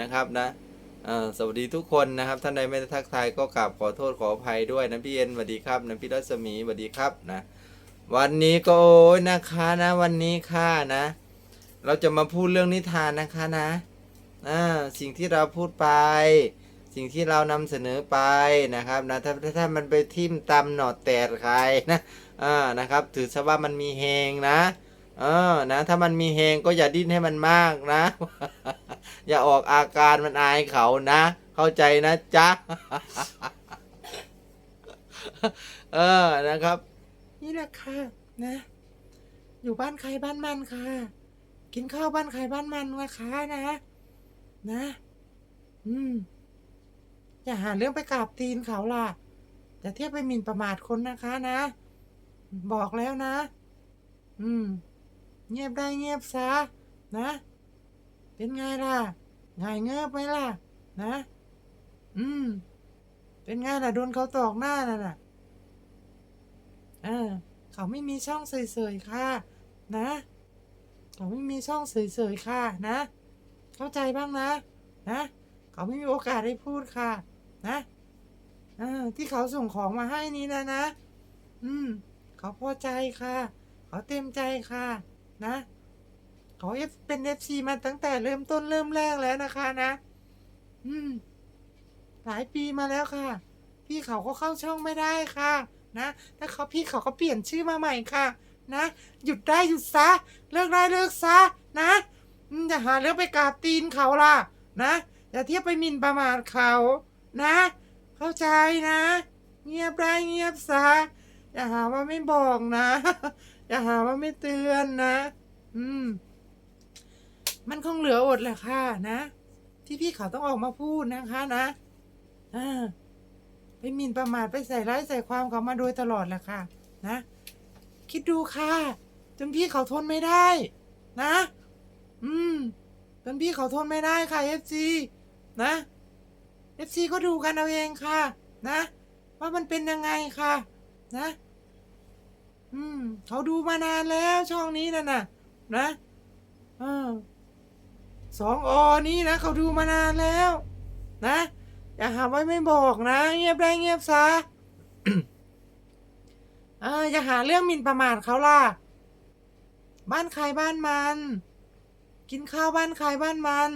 นะครับนะสวัสดีทุกคนนะครับ ท่านใดไม่ได้ทักทายก็กราบขอโทษขออภัยด้วยนะพี่เอ็นสวัสดีครับนะพี่รัศมีสวัสดีครับนะ วันนี้ก็โอ้ยนะคะนะ วันนี้ค่ะนะ เราจะมาพูดเรื่องนิทานนะคะนะอ่าสิ่งที่เราพูดไป สิ่งที่เรานำเสนอไปนะครับนะถ้าถ้ามันไปทิ่มตำหนอดแตดใครนะอ่านะครับ ถือซะว่ามันมีเฮงนะ เออนะ ถ้ามันมีเฮงก็อย่าดิ้นให้มันมากนะ อย่าออกอาการมันอายเขานะ เข้าใจนะจ๊ะ เออนะครับ นี่แหละค่ะนะ อยู่บ้านใครบ้านมันค่ะ กินข้าวบ้านใครบ้านมันนะคะนะ นะ อืม อย่าหาเรื่องไปกราบตีนเขาล่ะอย่าเที่ยวไปหมิ่นประมาทคนนะคะนะ บอกแล้วนะ อืม เงียบได้เงียบซะนะ เป็นไงล่ะไงายเงือบไหมล่ะ นะ อืม เป็นไงล่ะโดนเขาตอกหน้าน่ะนะเออเขาไม่มีช่องเสยๆค่ะ นะ เขาไม่มีช่องเสยๆค่ะ นะ เข้าใจบ้างนะ นะ เขาไม่มีโอกาสได้พูดค่ะ นะเออที่เขาส่งของมาให้นี้นะนะ อืม เขาพอใจค่ะ เขาเต็มใจค่ะ นะเขาเป็นเอฟซีมาตั้งแต่เริ่มต้นเริ่มแรกแล้วนะคะนะ อืม หลายปีมาแล้วค่ะ พี่เขาก็เข้าช่องไม่ได้ค่ะ นะถ้าเขาพี่เขาก็เปลี่ยนชื่อมาใหม่ค่ะ นะ หยุดได้หยุดซะ เลิกได้เลิกซะ นะอืมอย่าหาเรื่องไปกราบตีนเขาล่ะ นะอย่าเทียบไปหมิ่นประมาทเขา นะ เข้าใจนะ เงียบได้เงียบซะ อย่าหาว่าไม่บอกนะ อย่าหาว่าไม่เตือนนะ อืม มันคงเหลืออดแหละค่ะนะ ที่พี่เขาต้องออกมาพูดนะคะนะอ่าไปหมิ่นประมาทไปใส่ร้ายใส่ความเขามาโดยตลอดแหละค่ะ นะ คิดดูค่ะ จนพี่เขาทนไม่ได้ นะ อืม จนพี่เขาทนไม่ได้ค่ะเอฟซีนะเอฟซีก็ดูกันเอาเองค่ะ นะ ว่ามันเป็นยังไงค่ะ นะ อืมเขาดูมานานแล้วช่องนี้น่ะนะนะเออสองอนี้นะเขาดูมานานแล้ว นะ อย่าหาไว้ไม่บอกนะ เงียบได้เงียบซะเอออย่าหาเรื่องหมิ่นประมาทเขาล่ะ บ้านใครบ้านมัน กินข้าวบ้านใครบ้านมัน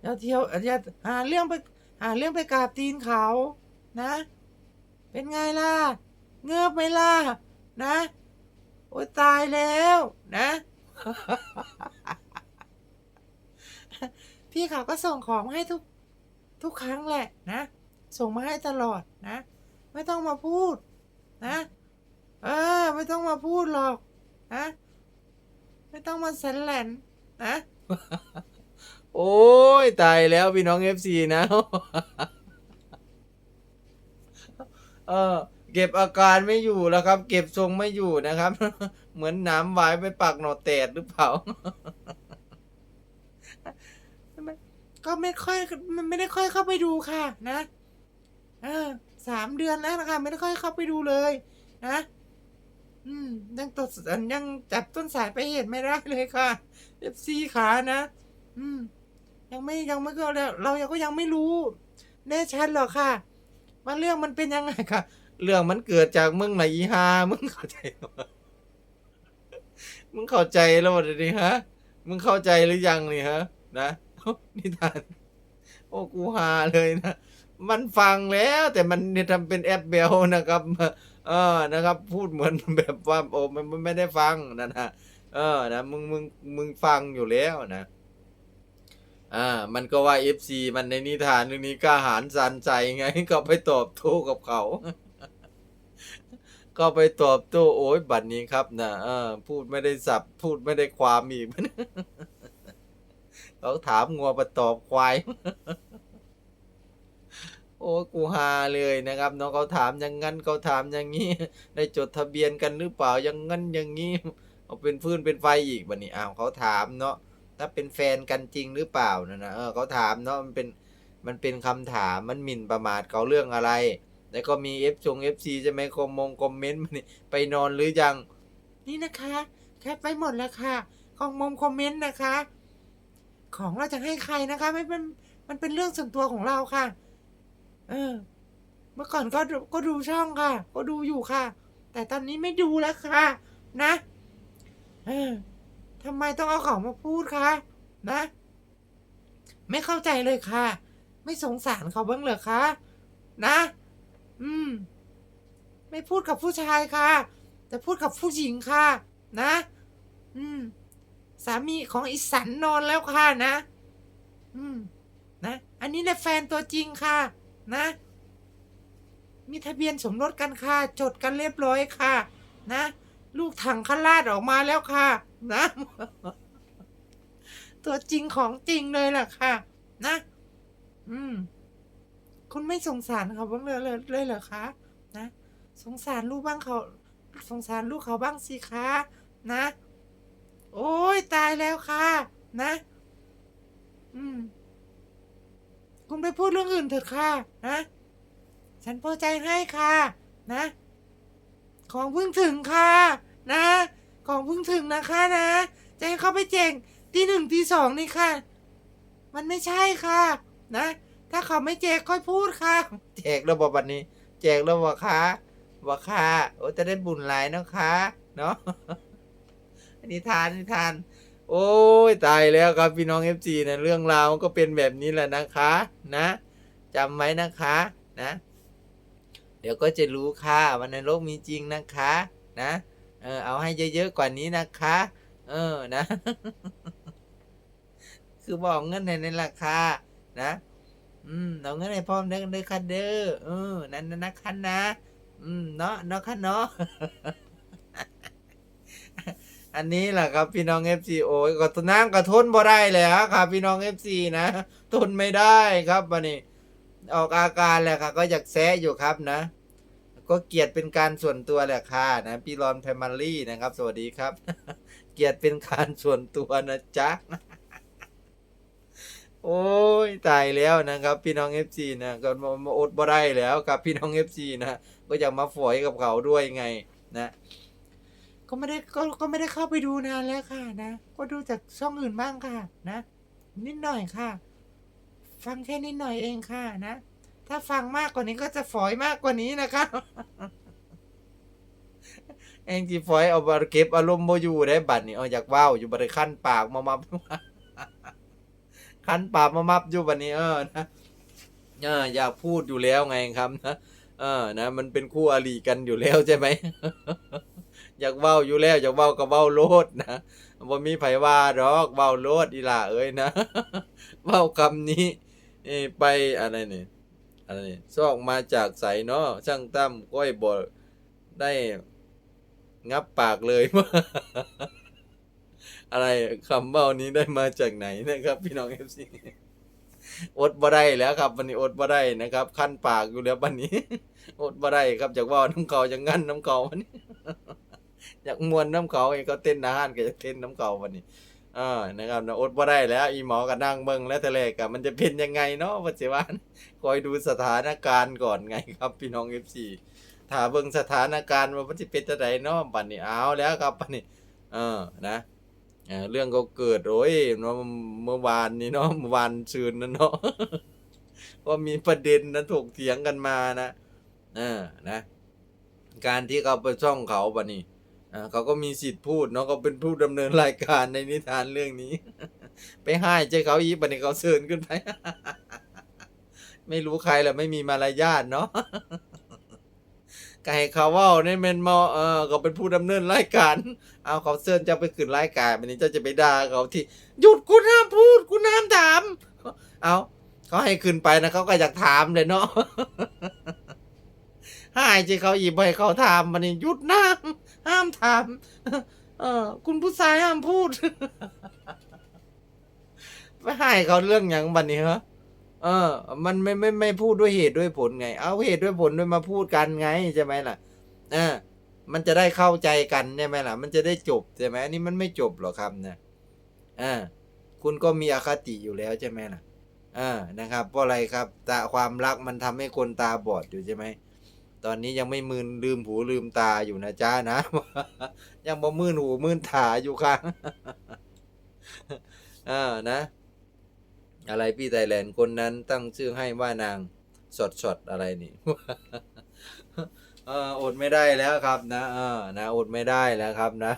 อย่าเที่ยวอย่าหาเรื่องไปหาเรื่องไปกราบตีนเขา นะ เป็นไงล่ะ เงือบไหมล่ะ นะ โอ้ตายแล้วนะ พี่เขาก็ส่งของมาให้ทุก ทุกครั้งแหละนะ ส่งมาให้ตลอดนะ ไม่ต้องมาพูดนะ เออ ไม่ต้องมาพูดหรอกนะไม่ต้องมาแสนแหลนนะ โอ้ยตายแล้วพี่น้องเอฟซีนะ เออ เก็บอาการไม่อยู่แล้วครับ เก็บทรงไม่อยู่นะครับ เหมือนหน้ำหวายไปปักหนอแตดหรือเปล่าก็ไม่ค่อยไม่ได้ค่อยเข้าไปดูค่ะ นะเออสามเดือนแล้วนะคะไม่ได้ค่อยเข้าไปดูเลย นะอืมยังตดยังจับต้นสายไปเหตุไม่ได้เลยค่ะเอฟซีขานะอืม ยังไม่ยังไม่ก็เราเรายังก็ยังไม่รู้ แน่ชัดหรอกค่ะว่าเรื่องมันเป็นยังไงค่ะ เรื่องมันเกิดจากมึงไหนอีฮามึงเข้าใจมมึงเข้าใจแล้ววะดิฮะ มึงเข้าใจหรือยังนี่ฮะ นะนิทาน โอ้กูฮาเลยนะมันฟังแล้ว แต่มันเนี่ยทำเป็นแอปเบลนะครับ เออนะครับ พูดเหมือนแบบว่าโอ้มันมันไม่ได้ฟังนะนะเออนะมึงมึงมึงฟังอยู่แล้วนะอ่ามันก็ว่าเอฟซีมันในนิทานเรื่องนี้กล้าหาญสันใจไงก็ไปตอบโต้กับเขา ก็ไปตอบโต้โอ้ยบัดนี้ครับนะเออพูดไม่ได้สับพูดไม่ได้ความอีกเขาถามงัวประตอบควาย โอ้กูฮาเลยนะครับเนาะเขาถามอย่างงั้นเขาถามอย่างนี้ ได้จดทะเบียนกันหรือเปล่าอย่างงั้นอย่างนี้เอาเป็นฟืนเป็นไฟอีกบัดนี้อ้าวเขาถามเนาะถ้าเป็นแฟนกันจริงหรือเปล่านะนะเออเขาถามเนาะมันเป็นมันเป็นคำถามมันหมิ่นประมาทเขาเรื่องอะไร แล้วก็มีเอฟชงเอฟซีใช่ไหมคอมมงคอมเมนต์มานี่ไปนอนหรือยัง นี่นะคะ แคปไปหมดแล้วค่ะคอมมงคอมเมนต์นะคะ ของเราจะให้ใครนะคะ ไม่เป็นมันเป็นเรื่องส่วนตัวของเราค่ะ เออ เมื่อก่อนก็ดูก็ดูช่องค่ะ ก็ดูอยู่ค่ะ แต่ตอนนี้ไม่ดูแล้วค่ะ นะ เออทำไมต้องเอาของมาพูดคะนะ ไม่เข้าใจเลยค่ะ ไม่สงสารเขาบ้างเหรอคะ นะ อืม ไม่พูดกับผู้ชายค่ะ แต่พูดกับผู้หญิงค่ะ นะ อืม สามีของอิสันนอนแล้วค่ะนะ อืม นะ อันนี้แหละแฟนตัวจริงค่ะ นะ มีทะเบียนสมรสกันค่ะ จดกันเรียบร้อยค่ะ นะ ลูกถังขลาดออกมาแล้วค่ะ นะ ตัวจริงของจริงเลยล่ะค่ะ นะ อืม คุณไม่สงสารเขาบ้างเลยเลยเหรอคะนะสงสารลูกบ้างเขาสงสารลูกเขาบ้างสิคะนะ โอ้ยตายแล้วค่ะ นะ อืม คุณไปพูดเรื่องอื่นเถิดค่ะ นะ ฉันพอใจให้ค่ะ นะ ของเพิ่งถึงค่ะ นะ ของเพิ่งถึงนะคะนะ จะให้เขาไปแจกตีหนึ่งตีสองนี่ค่ะ มันไม่ใช่ค่ะ นะ ถ้าเขาไม่แจกค่อยพูดค่ะ แจกแล้วบอกวันนี้ แจกแล้วบอกค่ะบอกค่ะโอ้จะได้บุญหลายเนาะค่ะเนาะนิทานนิทาน โอ้ยตายแล้วครับพี่น้องเอฟซีนะเรื่องราวมันก็เป็นแบบนี้แหละนะคะนะจำไว้นะคะนะ เดี๋ยวก็จะรู้ค่ะว่าในโลกมีจริงนะคะนะเออเอาให้เยอะๆกว่านี้นะคะ เออนะ คือบอกเงินในในราคานะ อืมเอาเงินให้พร้อมเด้อเด้อค่ะเด้อเออนั่นนะนะคะนะ อืมเนาะเนาะค่ะเนาะ อันนี้แหละครับพี่น้อง FC โอ้ยก็ตัวนั่งก็ทนบ่ได้แล้วครับ พี่น้อง FC นะทนไม่ได้ครับวันนี้ ออกอาการแหละค่ะ ก็อยากแซะอยู่ครับนะ ก็เกียดเป็นการส่วนตัวแหละค่ะนะพี่รอนแพมารี่นะครับ สวัสดีครับ เกียดเป็นการส่วนตัวนะจ๊ะ โอ้ยตายแล้วนะครับ พี่น้อง FC นะก็มาอดบ่ได้แล้วครับพี่น้อง FC นะก็อยากมาฝอยกับเขาด้วยไงนะ ก็ไม่ได้ก็ก็ไม่ได้เข้าไปดูนานแล้วค่ะนะ ก็ดูจากช่องอื่นบ้างค่ะนะ นิดหน่อยค่ะ ฟังแค่นิดหน่อยเองค่ะนะ ถ้าฟังมากกว่านี้ก็จะฝอยมากกว่านี้นะคะเองจีฝอยเอาบาเก็บอารมณ์โมอยู่ได้บัดนี้เอาอยากว้าวอยู่บริขั้นปากมามา คันปากมามับอยู่บัดนี้เออนะเอออยากพูดอยู่แล้วไงครับนะเออนะมันเป็นคู่อริกันอยู่แล้วใช่ไหมอยากเว้าอยู่แล้วอยากเว้าก็เว้าโลดนะบ่มีไผว่าดอกเว้าโลดอีหล่าเอ้ยนะเว้าคำนี้ไปอะไรนี่อะไรนี่ซอกมาจากใสเนาะช่างตั้มก้อยบ่ได้งับปากเลย อะไรคำเว้านี้ได้มาจากไหนนะครับ พี่น้อง FC อดบ่ได้แล้วครับวันนี้อดบ่ได้นะครับ ขั้นปากอยู่แล้ววันนี้ อดบ่ได้ครับจากว่าน้ำเขาจากงั้นน้ำเขาวันนี้อยากมวนน้ำเขาเองก็เต้นอาหารก็จะเต้นน้ำเขาวันนี้อ่านะครับนะอดบ่ได้แล้ว อีหมอก็นั่งเบิ่งแล้วแต่แรกอะมันจะเป็นยังไงเนาะปัจจุบันคอยดูสถานการณ์ก่อนไงครับ พี่น้อง FC ถ้าเบิ่งสถานการณ์ว่ามันสิเป็นจังไดเนาะบัดนี้เอาแล้วครับบัดนี้ เออนะ เออเรื่องก็เกิดโอ้ยเมื่อวานนี้เนาะเมื่อวานซืนนั่นเนาะว่ามีประเด็นนั้นถกเถียงกันมานะเออนะ การที่เขาไปช่องเขาบะนี่อ่าเขาก็มีสิทธิ์พูดเนาะเขาเป็นผู้ดำเนินรายการในนิทานเรื่องนี้ ไปให้ใจเขาอีกบันนี้เขาเชิญขึ้นไป ไม่รู้ใครแหละไม่มีมารยาทเนาะ ก็ให้เขาเว่าในเมนมอเออเขาเป็นผู้ดำเนินรายการ เอาเขาเชิญจะไปขึ้นรายการบันนี้เจ้าจะไปด่าเขาที่หยุดกูห้ามพูดกูห้ามถาม เอาเขาให้ขึ้นไปนะเขาก็อยากถามเลยเนาะหายใจเขาอีบให้เขาถามมันนี่หยุดนะห้ามถามเออคุณผู้ชายห้ามพูดไปให้เขาเรื่องอย่างบันนี้เหรอ เออ มันไม่ไม่ไม่พูดด้วยเหตุด้วยผลไง เอาเหตุด้วยผลด้วยมาพูดกันไงใช่ไหมล่ะ เออ มันจะได้เข้าใจกันใช่ไหมล่ะ มันจะได้จบใช่ไหมอันนี้มันไม่จบหรอกครับนะอ่าคุณก็มีอคติอยู่แล้วใช่ไหมล่ะอ่านะครับ เพราะอะไรครับตาความรักมันทำให้คนตาบอดอยู่ใช่ไหม ตอนนี้ยังไม่มืนลืมหูลืมตาอยู่นะจ้านะ ยังบ่มืนหูมืนตาอยู่ค่ะอ่านะ อะไรพี่ไทยแลนด์คนนั้นตั้งชื่อให้ว่านางสดสดๆอะไรนี่อออดไม่ได้แล้วครับนะเออนะอดไม่ได้แล้วครับนะ